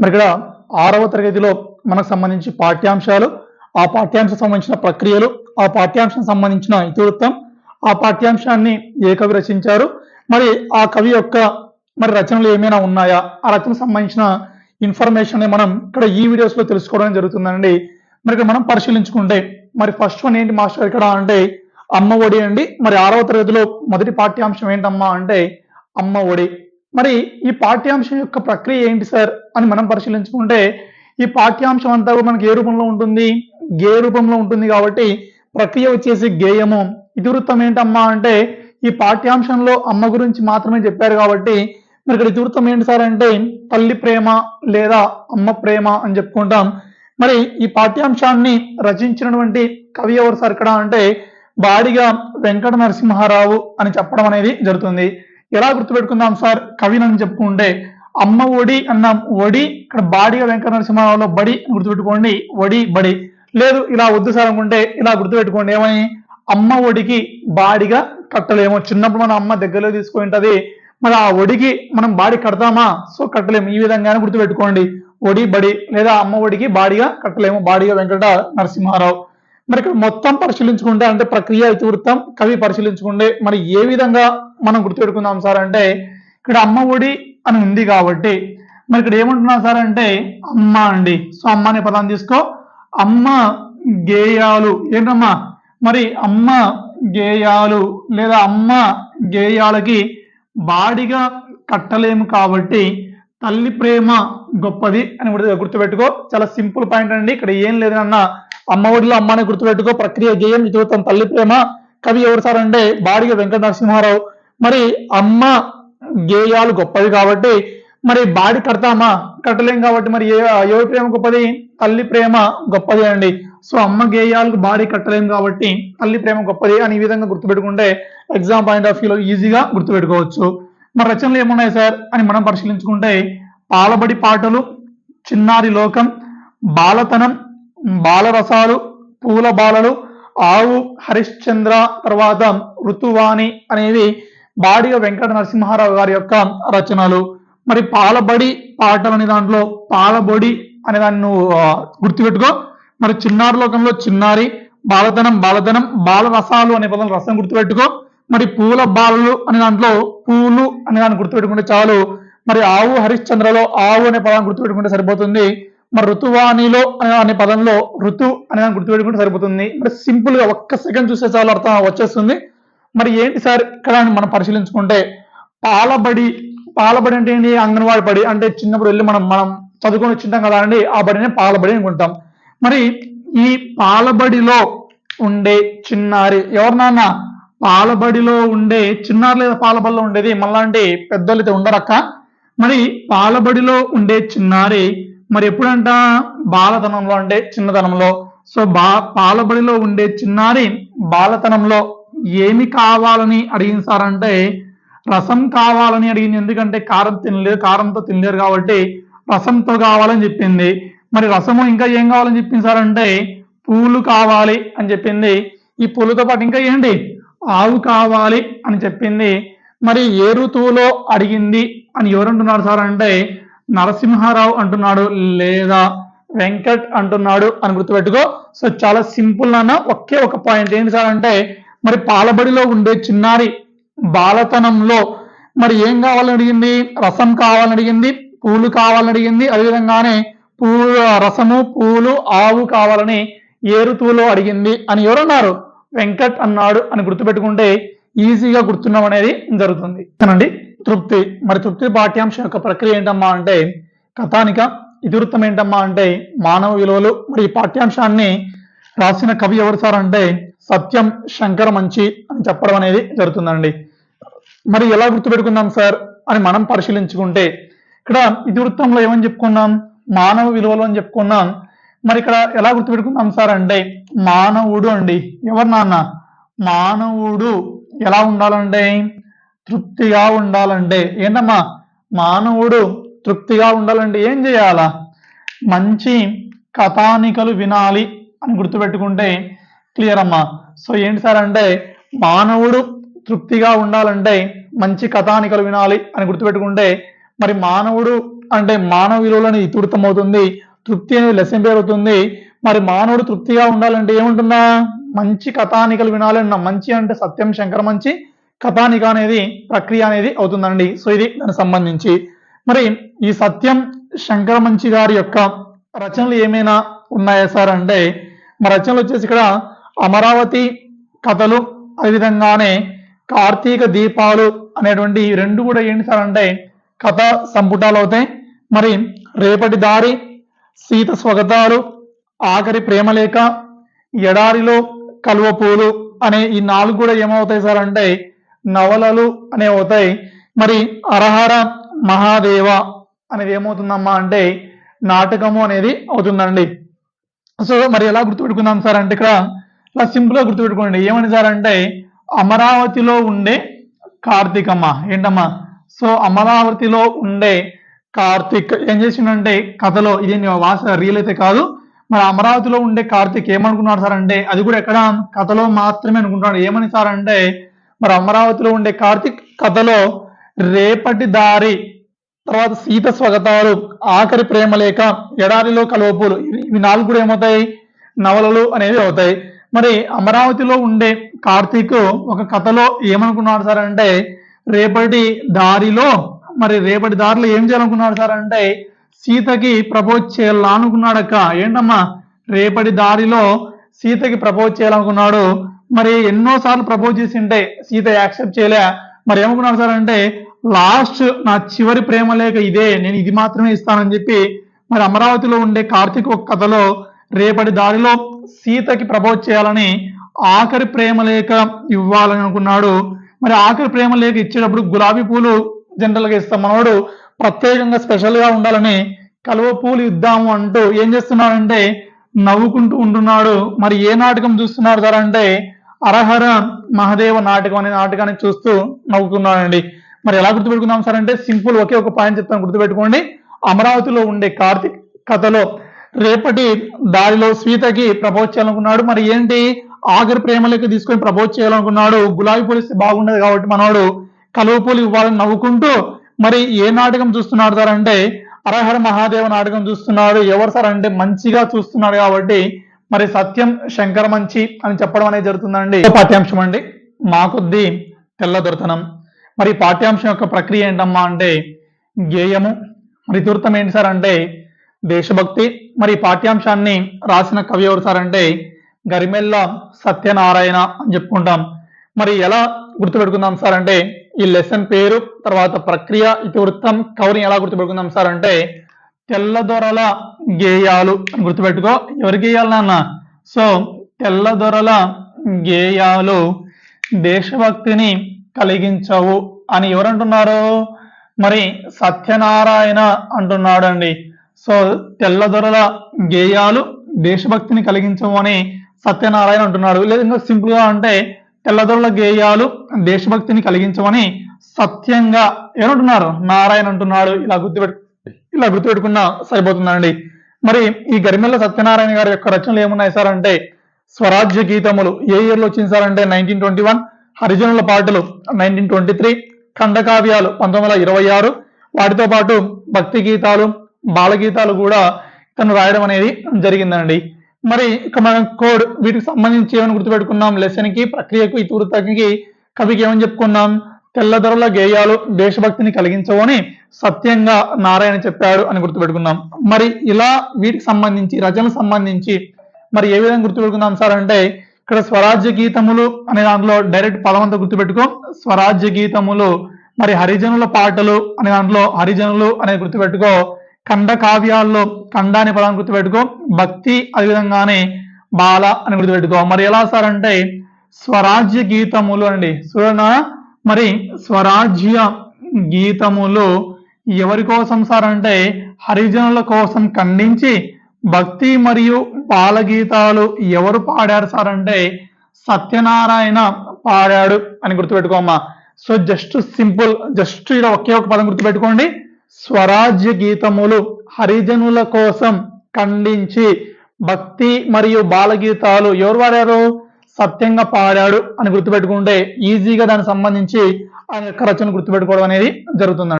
మరి ఇక్కడ ఆరవ తరగతిలో మనకు సంబంధించి పాఠ్యాంశాలు ఆ పాఠ్యాంశం సంబంధించిన ప్రక్రియలు ఆ పాఠ్యాంశం సంబంధించిన ఇతివృత్తం ఆ పాఠ్యాంశాన్ని ఏ కవి రచించారు మరి ఆ కవి యొక్క మరి రచనలు ఏమైనా ఉన్నాయా ఆ రచనకు సంబంధించిన ఇన్ఫర్మేషన్ మనం ఇక్కడ ఈ వీడియోస్లో తెలుసుకోవడం జరుగుతుందండి. మరి ఇక్కడ మనం పరిశీలించుకుంటే మరి ఫస్ట్ వన్ ఏంటి మాస్టర్ ఇక్కడ అంటే అమ్మ ఒడి అండి. మరి ఆరవ తరగతిలో మొదటి పాఠ్యాంశం ఏంటమ్మా అంటే అమ్మ ఒడి. మరి ఈ పాఠ్యాంశం యొక్క ప్రక్రియ ఏంటి సార్ అని మనం పరిశీలించుకుంటే ఈ పాఠ్యాంశం అంతా కూడా మనకి ఏ రూపంలో ఉంటుంది? గే రూపంలో ఉంటుంది కాబట్టి ప్రక్రియ వచ్చేసి గేయము. ఇతివృత్తం ఏంటమ్మా అంటే ఈ పాఠ్యాంశంలో అమ్మ గురించి మాత్రమే చెప్పారు కాబట్టి మరి ఇక్కడ ఇతివృత్తం ఏంటి సార్ అంటే తల్లి ప్రేమ లేదా అమ్మ ప్రేమ అని చెప్పుకుంటాం. మరి ఈ పాఠ్యాంశాన్ని రచించినటువంటి కవి ఎవరు సార్ ఇక్కడ అంటే బాడిగా వెంకట నరసింహారావు అని చెప్పడం అనేది జరుగుతుంది. ఎలా గుర్తుపెట్టుకుందాం సార్? కవిని అని చెప్పుకుంటే అమ్మ ఒడి అన్నాం ఒడి ఇక్కడ బాడిగా వెంకట నరసింహారావులో బడి గుర్తుపెట్టుకోండి. ఒడి బడి. లేదు ఇలా వద్దు సార్ అనుకుంటే ఇలా గుర్తుపెట్టుకోండి. ఏమని? అమ్మ ఒడికి బాడిగా కట్టలేము. చిన్నప్పుడు మన అమ్మ దగ్గరలో తీసుకుంటది మరి ఆ ఒడికి మనం బాడి కడతామా? సో కట్టలేము. ఈ విధంగానే గుర్తుపెట్టుకోండి. ఒడి బడి లేదా అమ్మ ఒడికి బాడిగా కట్టలేము. బాడిగా వెంకట నరసింహారావు మరి ఇక్కడ మొత్తం పరిశీలించుకుంటే అంటే ప్రక్రియ ఇతివృత్తం కవి పరిశీలించుకుంటే మరి ఏ విధంగా మనం గుర్తుపెట్టుకుందాం సార్ అంటే ఇక్కడ అమ్మ ఒడి అని ఉంది కాబట్టి మరి ఇక్కడ ఏమంటున్నాం సార్ అంటే అమ్మ అండి. సో అమ్మ అనే పదాన్ని తీసుకో. అమ్మ గేయాలు. ఏంటమ్మా? మరి అమ్మ గేయాలు లేదా అమ్మ గేయాలకి బాడిగా కట్టలేము కాబట్టి తల్లి ప్రేమ గొప్పది అని గుర్తు గుర్తుపెట్టుకో. చాలా సింపుల్ పాయింట్ అండి. ఇక్కడ ఏం లేదన్న అమ్మ ఒడిలో అమ్మని గుర్తుపెట్టుకో. ప్రక్రియ గేయం జీవితం తల్లి ప్రేమ. కవి ఎవరు సార్ అంటే బాడిగ వెంకట నరసింహారావు మరి అమ్మ గేయాలు గొప్పది కాబట్టి మరి బాడి కడతామా? కట్టలేం కాబట్టి మరి ఏ ఎవరి ప్రేమ గొప్పది? తల్లి ప్రేమ గొప్పది అండి. సో అమ్మ గేయాలకు బాడీ కట్టలేం కాబట్టి తల్లి ప్రేమ గొప్పది అని ఈ విధంగా గుర్తుపెట్టుకుంటే ఎగ్జామ్ పాయింట్ ఆఫ్ వ్యూలో ఈజీగా గుర్తుపెట్టుకోవచ్చు. మరి రచనలు ఏమున్నాయి సార్ అని మనం పరిశీలించుకుంటే పాలబడి పాటలు చిన్నారి లోకం బాలతనం బాలరసాలు పూల బాలలు ఆవు హరిశ్చంద్ర తర్వాత ఋతువాణి అనేవి బాడిగ వెంకట నరసింహారావు గారి యొక్క రచనలు. మరి పాలబడి పాటలు అనే దాంట్లో పాలబొడి అనే దాన్ని నువ్వు గుర్తుపెట్టుకో. మరి చిన్నారి లోకంలో చిన్నారి బాలతనం బాలతనం బాలరసాలు అనే పదం రసం గుర్తుపెట్టుకో. మరి పూల బాలలు అనే దాంట్లో పూలు అనే దాన్ని గుర్తుపెట్టుకుంటే చాలు. మరి ఆవు హరిశ్చంద్రలో ఆవు అనే పదాన్ని గుర్తుపెట్టుకుంటే సరిపోతుంది. మరి ఋతువాణిలో అనే పదంలో ఋతు అనే దాన్ని గుర్తుపెట్టుకుంటే సరిపోతుంది. మరి సింపుల్గా ఒక్క సెకండ్ చూస్తే చాలు అర్థం వచ్చేస్తుంది. మరి ఏంటి సార్ ఇక్కడ మనం పరిశీలించుకుంటే పాలబడి పాలబడి అంటే ఏంటి? అంగన్వాడి బడి. అంటే చిన్నప్పుడు వెళ్ళి మనం మనం చదువుకొని వచ్చింటాం కదా అండి. ఆ బడినే పాలబడి అనుకుంటాం. మరి ఈ పాలబడిలో ఉండే చిన్నారి ఎవరినన్నా పాలబడిలో ఉండే చిన్నారు లేదా పాలబడిలో ఉండేది మళ్ళాంటి పెద్దోళ్ళు అయితే ఉండరక్క. మరి పాలబడిలో ఉండే చిన్నారి మరి ఎప్పుడంట? బాలతనంలో అంటే చిన్నతనంలో సో బా పాలబడిలో ఉండే చిన్నారి బాలతనంలో ఏమి కావాలని అడిగింది సారంటే రసం కావాలని అడిగింది. ఎందుకంటే కారం తినలేరు కారంతో తినలేరు కాబట్టి రసంతో కావాలని చెప్పింది. మరి రసము ఇంకా ఏం కావాలని చెప్పింది సార్ అంటే పూలు కావాలి అని చెప్పింది. ఈ పూలతో పాటు ఇంకా ఏంటి? ఆవు కావాలి అని చెప్పింది. మరి ఏ ఋతువులో అడిగింది అని ఎవరంటున్నారు సార్ అంటే నరసింహారావు అంటున్నాడు లేదా వెంకట్ అంటున్నాడు అని గుర్తుపెట్టుకో. సో చాలా సింపుల్ నాన్న ఒకే ఒక పాయింట్. ఏంటి సార్ అంటే మరి పాలబడిలో ఉండే చిన్నారి బాలతనంలో మరి ఏం కావాలని అడిగింది? రసం కావాలని అడిగింది పూలు కావాలని అడిగింది. అదేవిధంగానే పూలు రసము పూలు ఆవు కావాలని ఏ ఋతువులో అడిగింది అని ఎవరున్నారు? వెంకట్ అన్నాడు అని గుర్తుపెట్టుకుంటే ఈజీగా గుర్తున్నాం అనేది జరుగుతుంది. అండి తృప్తి. మరి తృప్తి పాఠ్యాంశం యొక్క ప్రక్రియ ఏంటమ్మా అంటే కథానిక ఇతివృత్తం ఏంటమ్మా అంటే మానవ విలువలు మరి ఈ పాఠ్యాంశాన్ని రాసిన కవి ఎవరు సార్ అంటే సత్యం శంకర మంచి అని చెప్పడం అనేది జరుగుతుందండి. మరి ఎలా గుర్తుపెట్టుకుందాం సార్ అని మనం పరిశీలించుకుంటే ఇక్కడ ఇతివృత్తంలో ఏమని చెప్పుకున్నాం? మానవ విలువలు అని చెప్పుకున్నాం. మరి ఇక్కడ ఎలా గుర్తుపెట్టుకుందాం? సార్ అంటే మానవుడు అండి. ఎవరు నాన్న? మానవుడు. ఎలా ఉండాలంటే తృప్తిగా ఉండాలంటే ఏంటమ్మా? మానవుడు తృప్తిగా ఉండాలంటే ఏం చేయాలా? మంచి కథానికలు వినాలి అని గుర్తుపెట్టుకుంటే క్లియర్ అమ్మా. సో ఏంటి సార్ అంటే మానవుడు తృప్తిగా ఉండాలంటే మంచి కథానికలు వినాలి అని గుర్తుపెట్టుకుంటే మరి మానవుడు అంటే మానవ విలువలను ఇతివృత్తం తృప్తి అనేది లెసన్ అవుతుంది మరి మానవుడు తృప్తిగా ఉండాలంటే ఏముంటుందా? మంచి కథానికలు వినాలన్నా మంచి అంటే సత్యం శంకర మంచి కథానిక అనేది ప్రక్రియ అనేది అవుతుందండి. సో ఇది దానికి సంబంధించి. మరి ఈ సత్యం శంకర మంచి గారి యొక్క రచనలు ఏమైనా ఉన్నాయా సార్? అంటే మా రచనలు వచ్చేసి ఇక్కడ అమరావతి కథలు అదేవిధంగానే కార్తీక దీపాలు అనేటువంటి ఈ రెండు కూడా ఏంటి సార్? అంటే కథ సంపుటాలు అవుతాయి. మరి రేపటి దారి సీత స్వగతాలు ఆఖరి ప్రేమలేఖ ఎడారిలో కలువ పూలు అనే ఈ నాలుగు కూడా ఏమవుతాయి సార్ అంటే నవలలు అనే అవుతాయి. మరి అరహర మహాదేవ అనేది ఏమవుతుందమ్మా అంటే నాటకము అనేది అవుతుందండి. సో మరి ఎలా గుర్తుపెట్టుకుందాం సార్ అంటే ఇక్కడ ఇలా సింపుల్గా గుర్తుపెట్టుకోండి. ఏమని సార్ అంటే అమరావతిలో ఉండే కార్తీకమ్మ. ఏంటమ్మా? సో అమరావతిలో ఉండే కార్తీక్ ఏం చేసిండంటే కథలో ఇది వాస రియల్ అయితే కాదు మరి అమరావతిలో ఉండే కార్తీక్ ఏమనుకున్నాడు సార్ అంటే అది కూడా ఎక్కడ? కథలో మాత్రమే అనుకుంటున్నాడు. ఏమని సార్ అంటే మరి అమరావతిలో ఉండే కార్తీక్ కథలో రేపటి దారి తర్వాత సీత స్వగతాలు ఆఖరి ప్రేమలేఖ ఎడారిలో కలువపూలు ఇవి ఇవి నాలుగు కూడా ఏమవుతాయి? నవలలు అనేవి అవుతాయి. మరి అమరావతిలో ఉండే కార్తీక్ ఒక కథలో ఏమనుకున్నాడు సార్ అంటే రేపటి దారిలో మరి రేపటి దారిలో ఏం చేయాలనుకున్నాడు సార్ అంటే సీతకి ప్రపోజ్ చేయాలనుకున్నాడక్క. ఏంటమ్మా? రేపటి దారిలో సీతకి ప్రపోజ్ చేయాలనుకున్నాడు. మరి ఎన్నోసార్లు ప్రపోజ్ చేసి ఉంటే సీత యాక్సెప్ట్ చేయలే. మరి ఏమనుకున్నాడు సార్ అంటే లాస్ట్ నా చివరి ప్రేమ లేక ఇదే నేను ఇది మాత్రమే ఇస్తానని చెప్పి మరి అమరావతిలో ఉండే కార్తీక్ ఒక కథలో రేపటి దారిలో సీతకి ప్రపోజ్ చేయాలని ఆఖరి ప్రేమ లేఖ ఇవ్వాలని అనుకున్నాడు మరి ఆఖరి ప్రేమ లేఖ ఇచ్చేటప్పుడు గులాబీ పూలు జనరల్గా ఇస్తాం. మనోడు ప్రత్యేకంగా స్పెషల్గా ఉండాలని కలువ పూలు ఇద్దాము అంటూ ఏం చేస్తున్నాడంటే నవ్వుకుంటూ ఉంటున్నాడు. మరి ఏ నాటకం చూస్తున్నాడు సార్ అంటే అరహర మహదేవ నాటకం అనే నాటకాన్ని చూస్తూ నవ్వుతున్నాడండి. మరి ఎలా గుర్తుపెట్టుకుందాం సార్ అంటే సింపుల్ ఒకే ఒక పాయింట్ చెప్తాను. గుర్తుపెట్టుకోండి. అమరావతిలో ఉండే కార్తిక్ కథలో రేపటి దారిలో సీతకి ప్రపోజ్ చేయాలనుకున్నాడు. మరి ఏంటి? ఆఖరి ప్రేమలకి తీసుకొని ప్రపోజ్ చేయాలనుకున్నాడు. గులాబీ పూలు బాగుండదు కాబట్టి మనవాడు కలువపూలు ఇవ్వాలని నవ్వుకుంటూ మరి ఏ నాటకం చూస్తున్నాడు సార్ అంటే అరహర మహాదేవ నాటకం చూస్తున్నాడు ఎవరు సార్ అంటే మంచిగా చూస్తున్నాడు కాబట్టి మరి సత్యం శంకర మంచి అని చెప్పడం అనేది జరుగుతుందండి. పాఠ్యాంశం అండి. మా కొద్ది తెల్లదొరతనం మరి పాఠ్యాంశం యొక్క ప్రక్రియ ఏంటమ్మా అంటే గేయము. మరి ఇతివృత్తం ఏంటి సార్ అంటే దేశభక్తి. మరి పాఠ్యాంశాన్ని రాసిన కవి ఎవరు సార్ అంటే గరిమెల్ల సత్యనారాయణ అని చెప్పుకుంటాం. మరి ఎలా గుర్తుపెట్టుకుందాం సార్ అంటే ఈ లెసన్ పేరు తర్వాత ప్రక్రియ ఇతివృత్తం కవరింగ్ ఎలా గుర్తుపెట్టుకుందాం సార్ అంటే తెల్లదొరల గేయాలు అని గుర్తుపెట్టుకో. ఎవరి గేయాలు నాన్న? సో తెల్లదొరల గేయాలు దేశభక్తిని కలిగించవు అని ఎవరంటున్నారు? మరి సత్యనారాయణ అంటున్నాడు అండి సో తెల్లదొరల గేయాలు దేశభక్తిని కలిగించవు అని సత్యనారాయణ అంటున్నాడు. లేదా ఇంకా సింపుల్గా అంటే తెల్లదొరల గేయాలు దేశభక్తిని కలిగించమని సత్యంగా ఏమంటున్నారు? నారాయణ అంటున్నాడు. ఇలా గుర్తుపెట్టు ఇలా గుర్తుపెట్టుకున్నా సరిపోతుందండి. మరి ఈ గరిమెల్ల సత్యనారాయణ గారి యొక్క రచనలు ఏమున్నాయి సార్ అంటే స్వరాజ్య గీతములు ఏ ఇయర్లో వచ్చింది సార్ అంటే నైన్టీన్ ట్వంటీ వన్ హరిజనుల పాటలు నైన్టీన్ ట్వంటీ త్రీ ఖండకావ్యాలు పంతొమ్మిది వందల ఇరవై ఆరు వాటితో పాటు భక్తి గీతాలు బాలగీతాలు కూడా తను రాయడం అనేది జరిగిందండి. మరి ఇక మనం కోడ్ వీటికి సంబంధించి ఏమని గుర్తుపెట్టుకున్నాం? లెసన్కి ప్రక్రియకు ఇతివృత్తానికి కవికి ఏమని చెప్పుకున్నాం? తెల్లదొరల గేయాలు దేశభక్తిని కలిగించవని సత్యంగా నారాయణ చెప్పాడు అని గుర్తుపెట్టుకున్నాం. మరి ఇలా వీటికి సంబంధించి రచనకు సంబంధించి మరి ఏ విధంగా గుర్తుపెట్టుకుందాం సార్ అంటే ఇక్కడ స్వరాజ్య గీతములు అనే దాంట్లో డైరెక్ట్ పదమంతా గుర్తుపెట్టుకో. స్వరాజ్య గీతములు మరి హరిజనుల పాటలు అనే దాంట్లో హరిజనులు అనేది గుర్తుపెట్టుకో. ఖండ కావ్యాల్లో ఖండ అనే పదాన్ని గుర్తుపెట్టుకో. భక్తి అదేవిధంగానే బాల అని గుర్తుపెట్టుకో. మరి ఎలా సార్ అంటే స్వరాజ్య గీతములు అండి చూడనా మరి స్వరాజ్య గీతములు ఎవరి కోసం సార్ అంటే హరిజనుల కోసం ఖండించి భక్తి మరియు బాలగీతాలు ఎవరు పాడారు సార్ అంటే సత్యనారాయణ పాడాడు అని గుర్తుపెట్టుకోమ్మా. సో జస్ట్ సింపుల్ జస్ట్ ఇలా ఒకే ఒక పదం గుర్తుపెట్టుకోండి. స్వరాజ్య గీతములు హరిజనుల కోసం ఖండించి భక్తి మరియు బాలగీతాలు ఎవరు పాడారు సత్యంగా పాడాడు అని గుర్తుపెట్టుకుంటే ఈజీగా దానికి సంబంధించి ఆయన యొక్క రచన గుర్తుపెట్టుకోవడం అనేది జరుగుతుంది